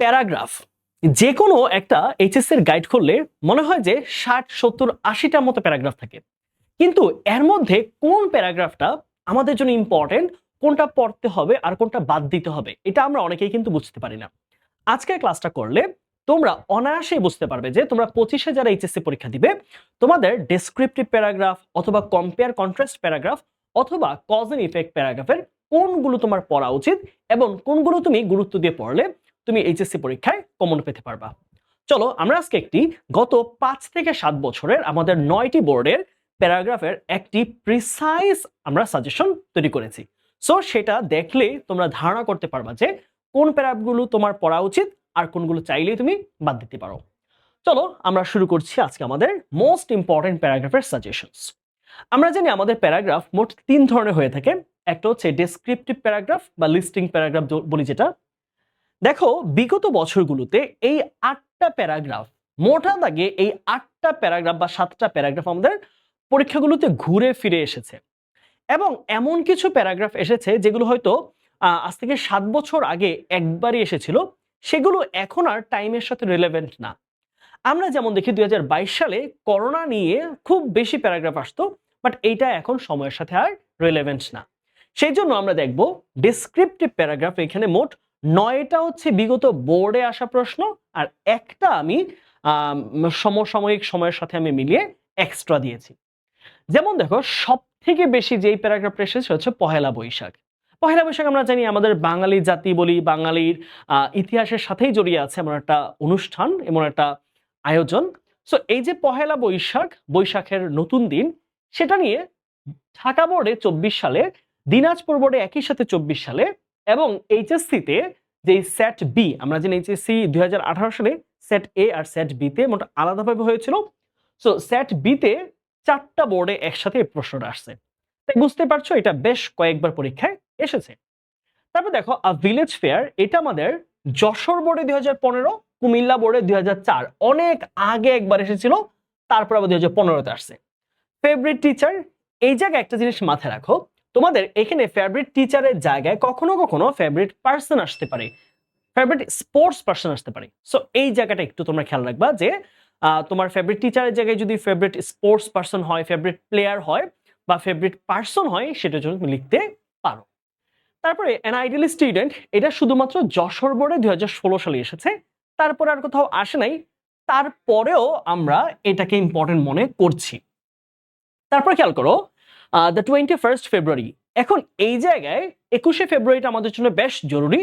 Paragraph. যে কোনো একটা এইচএস এর গাইড করলে মনে হয় যে ষাট, সত্তর, আশিটার মতো প্যারাগ্রাফ থাকে। কিন্তু এর মধ্যে কোন প্যারাগ্রাফটা আমাদের জন্য ইম্পর্টেন্ট কোনটা পড়তে হবে আর কোনটা বাদ দিতে হবে, এটা আমরা অনেকেই কিন্তু বুঝতে পারি না। আজকের ক্লাসটা করলে তোমরা অনায়াসেই বুঝতে পারবে যে তোমরা পঁচিশে যারা এইচএসসি পরীক্ষা দিবে, তোমাদের ডেসক্রিপটিভ প্যারাগ্রাফ অথবা কম্পেয়ার কন্ট্রাস্ট প্যারাগ্রাফ অথবা কজ এন্ড ইফেক্ট প্যারাগ্রাফের কোনগুলো তোমার পড়া উচিত এবং কোনগুলো তুমি গুরুত্ব দিয়ে পড়লে তুমি এইচএসসি পরীক্ষায় কমন পেতে পারবা। চলো, আমরা আজকে একটি গত পাঁচ থেকে সাত বছরের আমাদের নয়টি বোর্ডের প্যারাগ্রাফের একটি প্রিসাইজ আমরা সাজেশন তৈরি করেছি। সো সেটা দেখলে তোমরা ধারণা করতে পারবা যে কোন প্যারাগ্রাফগুলো তোমার পড়া উচিত আর কোনগুলো চাইলেই তুমি বাদ দিতে পারো। চলো, আমরা শুরু করছি আজকে আমাদের মোস্ট ইম্পর্টেন্ট প্যারাগ্রাফের সাজেশনস আমরা জানি আমাদের প্যারাগ্রাফ মোট তিন ধরনের হয়ে থাকে। একটা হচ্ছে ডেসক্রিপটিভ প্যারাগ্রাফ বা লিস্টিং প্যারাগ্রাফ বলি যেটা। দেখো, বিগত বছরগুলোতে এই আটটা প্যারাগ্রাফ, মোটা দাগে এই আটটা প্যারাগ্রাফ বা সাতটা প্যারাগ্রাফ আমাদের পরীক্ষাগুলোতে ঘুরে ফিরে এসেছে। এবং এমন কিছু প্যারাগ্রাফ এসেছে যেগুলো হয়তো আজ থেকে সাত বছর আগে একবারই এসেছিল, সেগুলো এখন আর টাইমের সাথে রিলেভেন্ট না। আমরা যেমন দেখি দুই হাজার বাইশ সালে করোনা নিয়ে খুব বেশি প্যারাগ্রাফ আসতো বাট এইটা এখন সময়ের সাথে আর রিলেভেন্ট না। সেই জন্য আমরা দেখব ডিসক্রিপটিভ প্যারাগ্রাফ এখানে মোট নয়টা হচ্ছে বিগত বোর্ডে আসা প্রশ্ন আর একটা আমি সমসাময়িক সময়ের সাথে আমি মিলিয়ে এক্সট্রা দিয়েছি। যেমন দেখো সব থেকে বেশি যেই প্যারাগ্রাফটা এসেছে হচ্ছে পহেলা বৈশাখ। পহেলা বৈশাখ আমরা জানি আমাদের বাঙালি জাতি বলি, বাঙালির ইতিহাসের সাথেই জড়িয়ে আছে এমন একটা অনুষ্ঠান, এমন একটা আয়োজন। সো এই যে পহেলা বৈশাখ, বৈশাখের নতুন দিন, সেটা নিয়ে ঢাকা বোর্ডে চব্বিশ সালে, দিনাজপুর বোর্ডে একই সাথে চব্বিশ সালে এবং এইচএসসিতে যে সেট বি আমরা জানি এইচএসসি দুই সালে সেট এ আর সেট বিতে মোট আলাদাভাবে হয়েছিল। সো সেট বিতে চারটা বোর্ডে একসাথে এই প্রশ্নটা আসছে। তাই বুঝতে পারছ, এটা বেশ কয়েকবার পরীক্ষায় এসেছে। তারপর দেখো আ ভিলেজ ফেয়ার এটা আমাদের যশোর বোর্ডে দুই হাজার পনেরো, কুমিল্লা বোর্ডে দুই হাজার চার, অনেক আগে একবার এসেছিল, তারপর আবার দুই হাজার পনেরোতে আসছে। ফেভারিট টিচার এই জায়গায় একটা জিনিস মাথায় রাখো তোমাদের এখানে ফেভারিট টিচারের জায়গায় কখনো কখনো ফেভারিট পার্সন আসতে পারে। ফেভারিট স্পোর্টস পার্সন আসতে পারে। সো এই জায়গাটা একটু তোমরা খেয়াল রাখবা যে তোমার ফেভারিট টিচারের জায়গায় যদি ফেভারিট স্পোর্টস পার্সন হয় ফেভারিট প্লেয়ার হয় বা ফেভারিট পার্সন হয়, সেটার জন্য তুমি লিখতে পারো। তারপরে অ্যান আইডিয়াল স্টুডেন্ট এটা শুধুমাত্র যশোর বোর্ডে দুই সালে এসেছে। তারপরে আর কোথাও আসে নাই। তারপরেও আমরা এটাকে ইম্পর্টেন্ট মনে করছি। তারপর খেয়াল করো দ্য টোয়েন্টি ফার্স্ট ফেব্রুয়ারি এখন এই জায়গায় একুশে ফেব্রুয়ারিটা আমাদের জন্য বেশ জরুরি।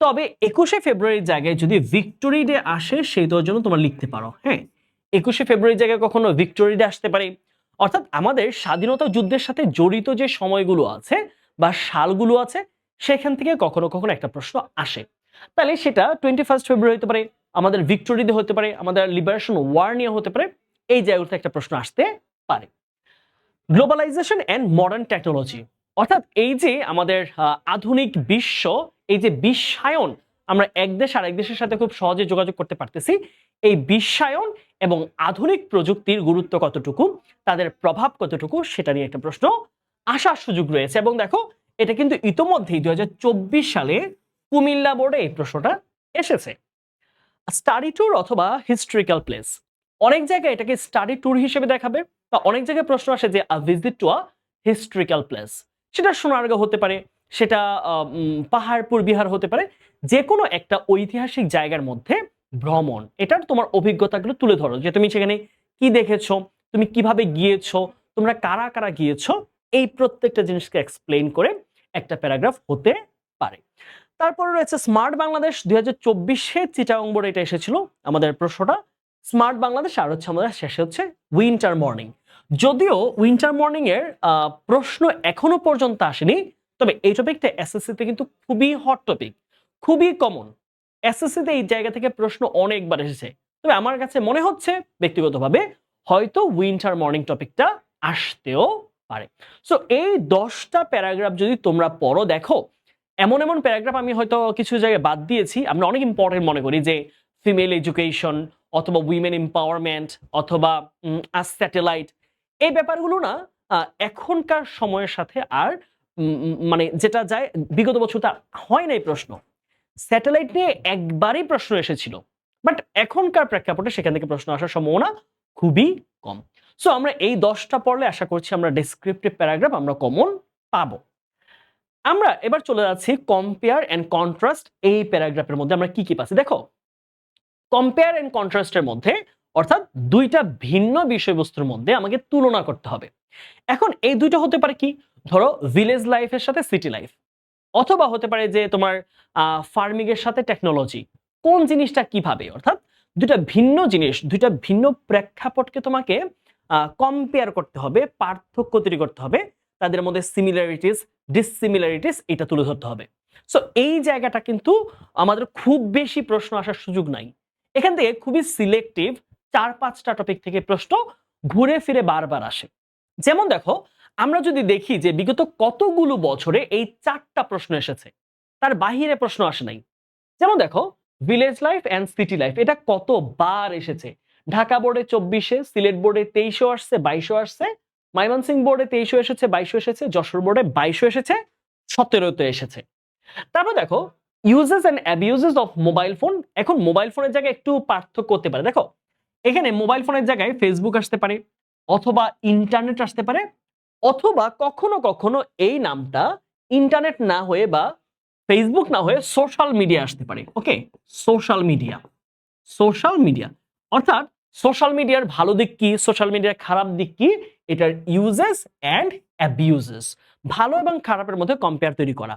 তবে একুশে ফেব্রুয়ারির জায়গায় যদি ভিক্টোরি ডে আসে সেইটার জন্য তোমরা লিখতে পারো হ্যাঁ? একুশে ফেব্রুয়ারির জায়গায় কখনো ভিক্টোরি ডে আসতে পারে। অর্থাৎ আমাদের স্বাধীনতা যুদ্ধের সাথে জড়িত যে সময়গুলো আছে বা সালগুলো আছে, সেখান থেকে কখনো কখনো একটা প্রশ্ন আসে। তাহলে সেটা টোয়েন্টি ফার্স্ট ফেব্রুয়ারি হতে পারে, আমাদের ভিক্টোরি ডে হতে পারে, আমাদের লিবারেশন ওয়ার নিয়ে হতে পারে, এই জায়গাগুলোতে একটা প্রশ্ন আসতে পারে। গ্লোবালাইজেশন অ্যান্ড মডার্ন টেকনোলজি অর্থাৎ এই যে আমাদের আধুনিক বিশ্ব, এই যে বিশ্বায়ন, আমরা এক দেশ আর এক দেশের সাথে খুব সহজে যোগাযোগ করতে পারতেছি, এই বিশ্বায়ন এবং আধুনিক প্রযুক্তির গুরুত্ব কতটুকু, তাদের প্রভাব কতটুকু, সেটা নিয়ে একটা প্রশ্ন আসার সুযোগ রয়েছে। এবং দেখো, এটা কিন্তু ইতোমধ্যেই দু হাজার চব্বিশ সালে কুমিল্লা বোর্ডে এই প্রশ্নটা এসেছে। স্টাডি ট্যুর অথবা হিস্ট্রিক্যাল প্লেস অনেক জায়গায় এটাকে স্টাডি ট্যুর হিসেবে দেখাবে। বা অনেক জায়গায় প্রশ্ন আসে যে, a visit to a historical place সেটা সোনারগাঁও হতে পারে, সেটা পাহাড়পুর বিহার হতে পারে যে কোনো একটা ঐতিহাসিক জায়গার মধ্যে ভ্রমণ। এটার তোমার অভিজ্ঞতাগুলো তুলে ধরো যে, তুমি সেখানে কি দেখেছ? তুমি কীভাবে গিয়েছো? তোমরা কারা কারা গিয়েছো? এই প্রত্যেকটা জিনিসকে এক্সপ্লেন করে একটা প্যারাগ্রাফ হতে পারে। তারপরে রয়েছে স্মার্ট বাংলাদেশ দুই হাজার চব্বিশে চিটাগং বোর্ডে এটা এসেছিল আমাদের প্রশ্নটা। স্মার্ট বাংলাদেশ আর হচ্ছে আমাদের শেষে হচ্ছে উইন্টার মর্নিং যদিও উইন্টার মর্নিং এর আহ, প্রশ্ন এখনও পর্যন্ত আসেনি তবে এই টপিকটা এসএসসিতে কিন্তু খুবই হট টপিক খুবই কমন এসএসসিতে এই জায়গা থেকে প্রশ্ন অনেকবার এসেছে। তবে আমার কাছে মনে হচ্ছে ব্যক্তিগতভাবে হয়তো উইন্টার মর্নিং টপিকটা আসতেও পারে। সো এই দশটা প্যারাগ্রাফ যদি তোমরা পড়ো দেখো এমন এমন প্যারাগ্রাফ আমি হয়তো কিছু জায়গায় বাদ দিয়েছি আমরা অনেক ইম্পর্টেন্ট মনে করি যে ফিমেল এডুকেশন অথবা উইমেন এম্পাওয়ারমেন্ট অথবা স্যাটেলাইট এই ব্যাপারগুলো না এখনকার সময়ের সাথে আর মানে যেটা যায়, বিগত বছর তা হয় নাই প্রশ্ন। স্যাটেলাইট নিয়ে একবারই প্রশ্ন এসেছিল, বাট এখনকার প্রেক্ষাপটে সেখান থেকে প্রশ্ন আসার সম্ভাবনা খুবই কম। সো আমরা এই দশটা পড়লে আশা করছি আমরা ডেসক্রিপটিভ প্যারাগ্রাফ আমরা কমন পাবো। আমরা এবার চলে যাচ্ছি কম্পেয়ার অ্যান্ড কন্ট্রাস্ট এই প্যারাগ্রাফের মধ্যে আমরা কি কি পাচ্ছি। দেখো কম্পেয়ার অ্যান্ড কন্ট্রাস্টের মধ্যে অর্থাৎ দুইটা ভিন্ন বিষয়বস্তুর মধ্যে আমাকে তুলনা করতে হবে। এখন এই দুইটা হতে পারে কি? ধরো ভিলেজ লাইফের সাথে সিটি লাইফ অথবা হতে পারে যে তোমার ফার্মিং এর সাথে টেকনোলজি কোন জিনিসটা কীভাবে? অর্থাৎ দুইটা ভিন্ন জিনিস, দুইটা ভিন্ন প্রেক্ষাপটকে তোমাকে কম্পেয়ার করতে হবে, পার্থক্য তৈরি করতে হবে। তাদের মধ্যে সিমিলারিটিস ডিসিমিলারিটিস এটা তুলে ধরতে হবে। সো এই জায়গাটা কিন্তু আমাদের খুব বেশি প্রশ্ন আসার সুযোগ নাই। এখান থেকে খুবই সিলেক্টিভ চার পাঁচটা টপিক থেকে প্রশ্ন ঘুরে ফিরে বারবার আসে। যেমন দেখো, আমরা যদি দেখি যে বিগত কতগুলো বছরে এই চারটা প্রশ্ন এসেছে, তার বাহিরে প্রশ্ন আসে নাই। যেমন দেখো village life and city life এটা কতবার এসেছে? ঢাকা বোর্ডে চব্বিশে, সিলেট বোর্ডে তেইশও আসছে, বাইশও আসছে ময়মনসিং বোর্ডে তেইশও এসেছে, বাইশও এসেছে, যশোর বোর্ডে বাইশও এসেছে, সতেরোতে এসেছে। তারপর দেখো uses and abuses of mobile phone এখন মোবাইল ফোনের জায়গায় একটু পার্থক্য করতে পারে। দেখো এখানে মোবাইল ফোনের জায়গায় ফেসবুক আসতে পারে, অথবা ইন্টারনেট আসতে পারে, অথবা কখনো কখনো এই নামটা ইন্টারনেট না হয়ে বা ফেসবুক না হয়ে সোশ্যাল মিডিয়া আসতে পারে okay social media social media অর্থাৎ সোশ্যাল মিডিয়ার ভালো দিক কি সোশ্যাল মিডিয়ার খারাপ দিক কি, এটার ইউজেস অ্যান্ড অ্যাবিউজেস ভালো এবং খারাপের মধ্যে কম্পেয়ার তৈরি করা।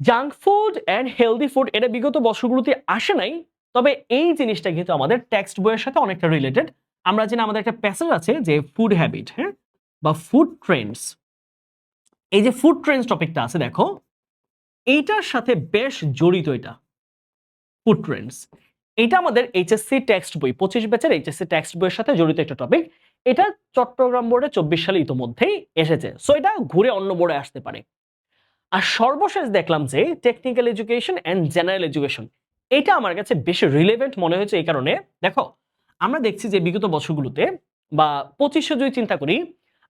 Junk food and healthy food এটা বিগত বছরগুলোতে আসে নাই তবে এই জিনিসটা কিন্তু আমাদের টেক্সট বইয়ের সাথে অনেকটা রিলেটেড আমরা জানি আমাদের একটা প্যাসেজ আছে যে ফুড হ্যাবিট হ্যাঁ? বা ফুড ট্রেন্ডস এই যে ফুড ট্রেন্ডস টপিকটা আছে, দেখো, এইটার সাথে বেশ জড়িত এটা ফুড ট্রেন্ডস এটা আমাদের এইচএসসি টেক্সট বই, পঁচিশ ব্যাচের এইচএসসি টেক্সট বইয়ের সাথে জড়িত একটা টপিক এটা চট্টগ্রাম বোর্ডে চব্বিশ সালে ইতোমধ্যেই এসেছে। সো এটা ঘুরে অন্য বোর্ডে আসতে পারে। আর সর্বশেষ দেখলাম যে technical education and general education এটা আমার কাছে বেশি রিলেভেন্ট মনে হয়েছে এই কারণে। দেখো, আমরা দেখছি যে বিগত বছরগুলোতে বা পঁচিশশো যদি চিন্তা করি,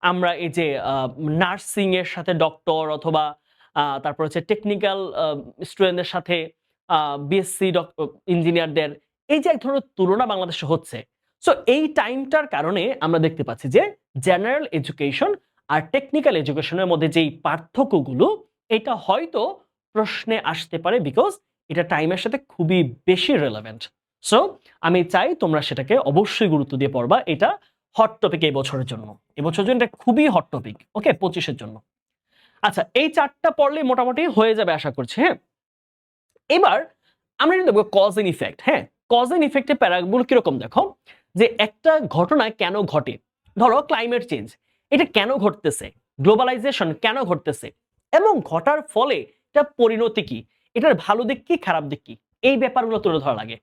আমরা এই যে নার্সিং এর সাথে ডক্টর অথবা তারপর হচ্ছে টেকনিক্যাল স্টুডেন্টদের সাথে বিএসসি ইঞ্জিনিয়ারদের এই যে এক ধরনের তুলনা বাংলাদেশে হচ্ছে। সো এই টাইমটার কারণে আমরা দেখতে পাচ্ছি যে জেনারেল এডুকেশন আর টেকনিক্যাল এডুকেশনের মধ্যে যেই পার্থক্যগুলো, এটা হয়তো প্রশ্নে আসতে পারে বিকজ এটা টাইমের সাথে খুবই বেশি রেলেভেন্ট সো আমি চাই তোমরা সেটাকে অবশ্যই গুরুত্ব দিয়ে পড়বা এটা হট টপিক এই বছরের জন্য। এবছরের জন্য এটা খুবই হট টপিক ওকে পঁচিশের জন্য। আচ্ছা এই চারটা পড়লে মোটামুটি হয়ে যাবে আশা করছি হ্যাঁ? এবার আমরা দেখব কজ এন্ড ইফেক্ট হ্যাঁ? কজ এন্ড ইফেক্টের প্যারাগুলো কীরকম দেখো? যে একটা ঘটনা কেন ঘটে? ধরো ক্লাইমেট চেঞ্জ এটা কেন ঘটতেছে? গ্লোবালাইজেশন কেন ঘটতেছে? এবং ঘটার ফলে এটা পরিণতি কি? এটার ভালো দিক কি, খারাপ দিক কি? এই ব্যাপারগুলো তুলে ধরা লাগে।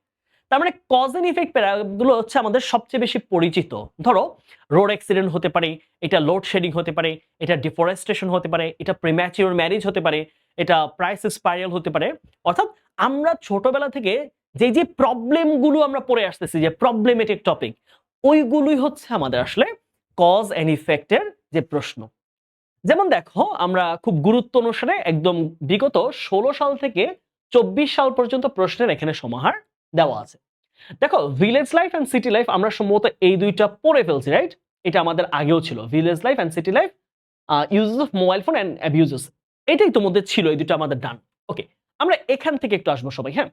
তার মানে কজ এন্ড ইফেক্ট প্যারাগুলো হচ্ছে আমাদের সবচেয়ে বেশি পরিচিত। ধরো রোড অ্যাক্সিডেন্ট হতে পারে, এটা লোড শেডিং হতে পারে, এটা ডিফরেস্টেশন হতে পারে, এটা প্রিম্যাচিওর ম্যারেজ হতে পারে, এটা প্রাইস স্পাইরাল হতে পারে। অর্থাৎ আমরা ছোটবেলা থেকে যে যে প্রবলেমগুলো আমরা পড়ে আসতেছি, যে প্রবলেমেটিক টপিক ওইগুলোই হচ্ছে আমাদের আসলে কজ অ্যান্ড ইফেক্টের যে প্রশ্ন। যেমন দেখো, আমরা খুব গুরুত্ব অনুসারে একদম বিগত ষোলো সাল থেকে চব্বিশ সাল পর্যন্ত প্রশ্নের এখানে সমাহার দেওয়া আছে। দেখো village life and city life আমরা সম্ভবত এই দুইটা পড়ে ফেলছি রাইট এটা আমাদের আগেও ছিল। Village life and city life uses of mobile phone and abuses এটাই তোমাদের ছিল, এই দুটো আমাদের ডান ওকে আমরা এখান থেকে একটু আসব সবাই হ্যাঁ?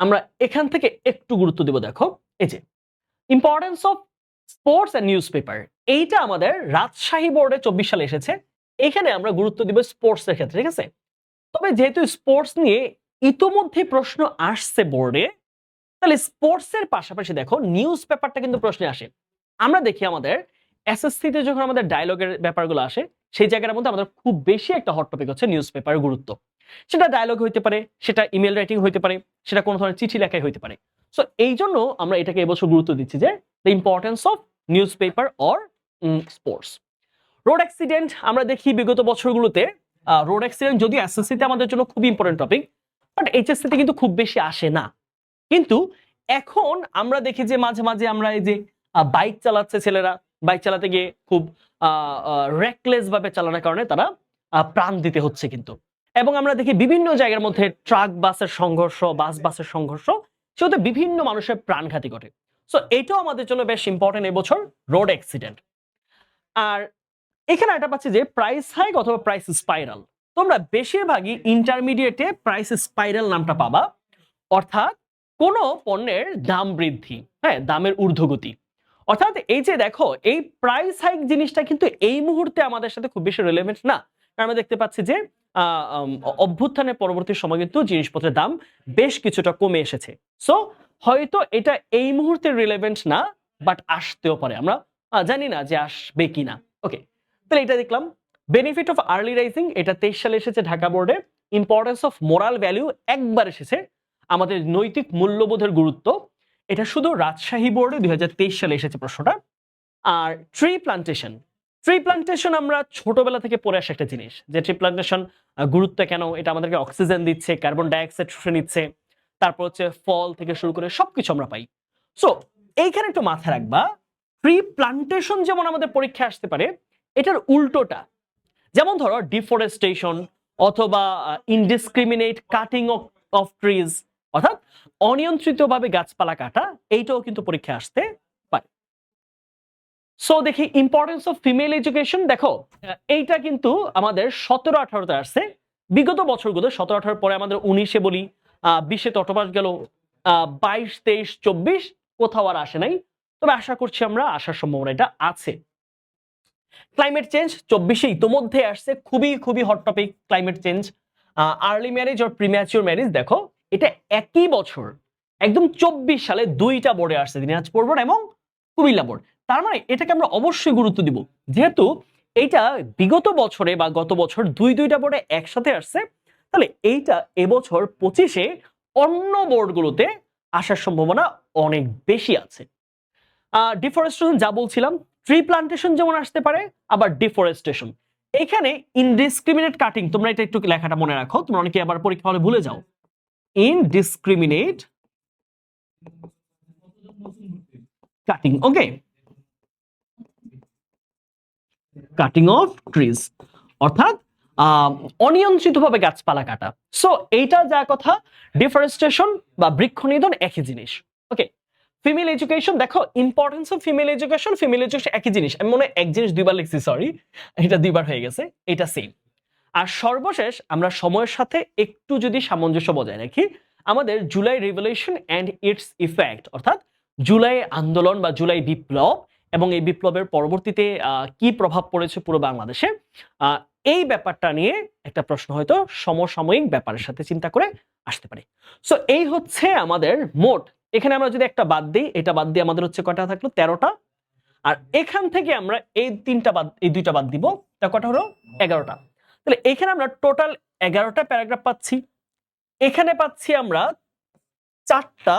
আমরা এখান থেকে একটু গুরুত্ব দেব, দেখো। এই যে importance of sports and news paper এইটা আমাদের রাজশাহী বোর্ডে চব্বিশ সালে এসেছে। এখানে আমরা গুরুত্ব দিব স্পোর্টস এর ক্ষেত্রে, ঠিক আছে? তবে যেহেতু স্পোর্টস নিয়ে ইতোমধ্যে প্রশ্ন আসছে বোর্ডে তাহলে স্পোর্টস এর পাশাপাশি দেখো নিউজ পেপারটা কিন্তু প্রশ্নে আসে। আমরা দেখি আমাদের এসএসসি তে যখন আমাদের ডায়লগের ব্যাপারগুলো আসে, সেই জায়গার মধ্যে আমাদের খুব বেশি একটা হট টপিক হচ্ছে নিউজ পেপারের গুরুত্ব। সেটা ডায়লগ হইতে পারে, সেটা ইমেল রাইটিং হইতে পারে, সেটা কোনো ধরনের চিঠি লেখাই হইতে পারে। সো এই জন্য আমরা এটাকে এবছর গুরুত্ব দিচ্ছি যে the importance of news paper or sports road accident আমরা দেখি বিগত বছরগুলোতে রোড অ্যাক্সিডেন্ট যদি এসএসসিতে আমাদের জন্য খুব ইম্পর্টেন্ট টপিক বাট এইচএসসিতে কিন্তু খুব বেশি আসে না। কিন্তু এখন আমরা দেখি যে মাঝে মাঝে আমরা এই যে বাইক চালাচ্ছে ছেলেরা বাইক চালাতে গিয়ে খুব রেকলেস ভাবে চালানোর কারণে তারা প্রাণ দিতে হচ্ছে কিন্তু। এবং আমরা দেখি বিভিন্ন জায়গার মধ্যে ট্রাক বাসের সংঘর্ষ বাস বাসের সংঘর্ষ, সেগুলোতে বিভিন্ন মানুষের প্রাণঘাতী ঘটে। সো এটাও আমাদের জন্য বেশ ইম্পর্টেন্ট এবছর রোড অ্যাক্সিডেন্ট আর এখানে একটা পাচ্ছি যে প্রাইস হাইক অথবা প্রাইস স্পাইরাল তোমরা বেশিরভাগই ইন্টারমিডিয়েটে প্রাইস স্পাইরাল নামটা পাবা। অর্থাৎ কোনো পণ্যের দাম বৃদ্ধি হ্যাঁ দামের ঊর্ধ্বগতি। অর্থাৎ এই যে দেখো, এই প্রাইস হাইক জিনিসটা কিন্তু এই মুহূর্তে আমাদের সাথে খুব বেশি রিলেভেন্ট না। কারণ আমরা দেখতে পাচ্ছি যে অভ্যুত্থানের পরবর্তী সময় কিন্তু জিনিসপত্রের দাম বেশ কিছুটা কমে এসেছে। সো হয়তো এটা এই মুহূর্তে রিলেভেন্ট না বাট আসতেও পারে। আমরা জানি না যে আসবে কি না ওকে তাহলে এটা দেখলাম। বেনিফিট অফ আর্লি রাইজিং এটা তেইশ সালে এসেছে ঢাকা বোর্ডে ইম্পর্টেন্স অফ মোরাল ভ্যালু একবার এসেছে। আমাদের নৈতিক মূল্যবোধের গুরুত্ব। এটা শুধু রাজশাহী বোর্ডে দুই সালে এসেছে প্রশ্নটা। আর ট্রি প্লান্টেশন ট্রি প্লান্টেশন আমরা ছোটবেলা থেকে পড়ে আসা একটা জিনিস। যে ট্রি প্লান্টেশন গুরুত্ব কেন? এটা আমাদেরকে অক্সিজেন দিচ্ছে কার্বন ডাইঅক্সাইড শুষে নিচ্ছে। তারপর হচ্ছে ফল থেকে শুরু করে সবকিছু আমরা পাই। সো এইখানে একটু মাথায় রাখবা ট্রি প্লান্টেশন যেমন আমাদের পরীক্ষায় আসতে পারে এটার উল্টোটা। যেমন ধরো ডিফরেস্টেশন অথবা ইনডিসক্রিমিনেট কাটিং অফ ট্রিজ অর্থাৎ অনিয়ন্ত্রিতভাবে গাছপালা কাটা এইটাও কিন্তু পরীক্ষায় আসতে পারে। সো দেখি ইম্পর্টেন্স অফ ফিমেল এডুকেশন দেখো এইটা কিন্তু আমাদের সতেরো আঠারোতে আসছে। বিগত বছরগুলো সতেরো আঠারো পরে আমাদের উনিশে বলি আহ, বিশে তটবাস গেল আহ, বাইশ তেইশ চব্বিশ কোথাও আর আসে নাই। তবে আশা করছি আমরা আসার সম্ভাবনা এটা আছে। ক্লাইমেট চেঞ্জ চব্বিশে ইতোমধ্যে আসছে, খুবই খুবই hot topic climate change early marriage আর প্রিম্যাচিওর ম্যারেজ দেখো, এটা একই বছর, একদম চব্বিশ সালে দুইটা বোর্ডে আসছে দিনাজপুর বোর্ড এবং কুমিল্লা বোর্ড তার মানে এটাকে আমরা অবশ্যই গুরুত্ব দিব। যেহেতু এইটা বিগত বছরে বা গত বছর দুই, দুইটা বোর্ডে একসাথে আসছে, তাহলে এইটা এবছর পঁচিশে অন্য বোর্ডগুলোতে আসার সম্ভাবনা অনেক বেশি আছে। ডিফরেস্টেশন যা বলছিলাম ট্রি প্লান্টেশন যেমন আসতে পারে, আবার ডিফরেস্টেশন এখানে ইনডিসক্রিমিনেট কাটিং তোমরা এটা একটু লেখাটা মনে রাখো, তোমরা অনেকে আবার পরীক্ষা হলে ভুলে যাও। Indiscriminate cutting okay cutting of trees অর্থাৎ অনিয়ন্ত্রিতভাবে গাছপালা কাটা। সো এইটা যা কথা ডিফরেস্টেশন বা বৃক্ষ নিধন একই জিনিস ওকে ফিমেল এডুকেশন দেখো importance of female education female education একই জিনিস। আমি মনে এক জিনিস দুইবার লিখছি সরি এটা দুইবার হয়ে গেছে, এটা সেম আর সর্বশেষ, আমরা সময়ের সাথে একটু যদি সামঞ্জস্য বজায় রাখি, আমাদের July revolution and its effect অর্থাৎ জুলাই আন্দোলন বা জুলাই বিপ্লব এবং এই বিপ্লবের পরবর্তীতে কি প্রভাব পড়েছে পুরো বাংলাদেশে এই ব্যাপারটা নিয়ে একটা প্রশ্ন হয়তো সমসাময়িক ব্যাপারের সাথে চিন্তা করে আসতে পারে। সো এই হচ্ছে আমাদের মোট এখানে আমরা যদি একটা বাদ দিই, এটা বাদ দিয়ে আমাদের হচ্ছে কটা থাকল? তেরোটা। আর এখান থেকে আমরা এই তিনটা বাদ, এই দুইটা বাদ দিব। তা কটা হলো? এগারোটা। তাহলে এখানে আমরা টোটাল এগারোটা প্যারাগ্রাফ পাচ্ছি। এখানে পাচ্ছি আমরা চারটা,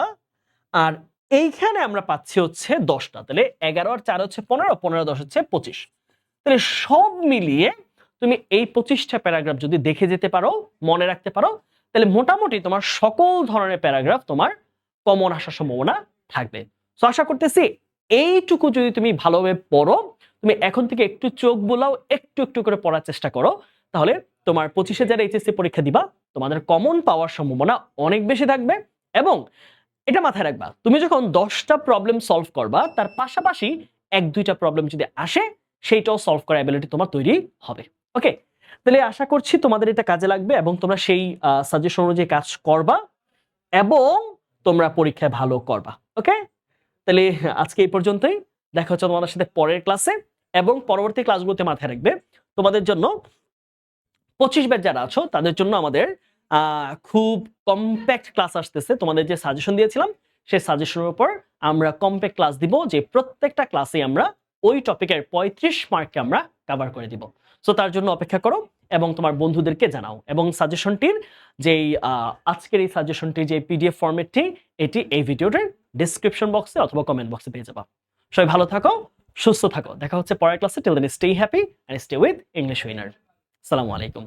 আর এইখানে আমরা পাচ্ছি হচ্ছে দশটা। তাহলে এগারো আর চার হচ্ছে পনেরো পনেরো দশ হচ্ছে পঁচিশ। তাহলে সব মিলিয়ে তুমি এই পঁচিশটা প্যারাগ্রাফ যদি দেখে যেতে পারো, মনে রাখতে পারো, তাহলে মোটামুটি তোমার সকল ধরনের প্যারাগ্রাফ তোমার কমন আসার সম্ভাবনা থাকবে। তো আশা করতেছি এইটুকু যদি তুমি ভালোভাবে পড়ো, তুমি এখন থেকে একটু চোখ বোলাও, একটু একটু করে পড়ার চেষ্টা করো, তাহলে তোমার পঁচিশে যারা এইচএসসি পরীক্ষা দিবা, তোমাদের কমন পাওয়ার সম্ভাবনা অনেক বেশি থাকবে এবং এটা মাথায় রাখবা, তুমি যখন দশটা প্রবলেম সলভ করবা, তার পাশাপাশি এক, দুইটা প্রবলেম যদি আসে, সেইটাও সলভ করার অ্যাবিলিটি তোমার তৈরি হবে। ওকে তাহলে আশা করছি তোমাদের এটা কাজে লাগবে এবং তোমরা সেই সাজেশন অনুযায়ী কাজ করবা এবং তোমরা পরীক্ষায় ভালো করবা, ওকে? তাহলে আজকে এই পর্যন্তই। দেখা হচ্ছে তোমাদের সাথে পরের ক্লাসে এবং পরবর্তী ক্লাসগুলোতে মাথায় রাখবে। তোমাদের জন্য পঁচিশ ব্যাচ যারা আছো, তাদের জন্য আমাদের খুব কম্প্যাক্ট ক্লাস আসতেছে। তোমাদের যে সাজেশন দিয়েছিলাম, সেই সাজেশনের উপর আমরা কম্প্যাক্ট ক্লাস দিব, যে প্রত্যেকটা ক্লাসে আমরা ওই টপিকের পঁয়ত্রিশ মার্ককে আমরা কভার করে দিব। সো তার জন্য অপেক্ষা করো। এবং তোমার বন্ধুদেরকে জানাও। এবং সাজেশনটির যেই আজকের এই সাজেশনটির যে পিডিএফ ফর্মেটটি এটি এই ভিডিওটির ডিসক্রিপশন বক্সে অথবা কমেন্ট বক্সে পেয়ে যাবা। সবাই ভালো থাকো, সুস্থ থাকো। দেখা হচ্ছে পরের ক্লাসে till then stay happy and stay with English winner সালামু আলাইকুম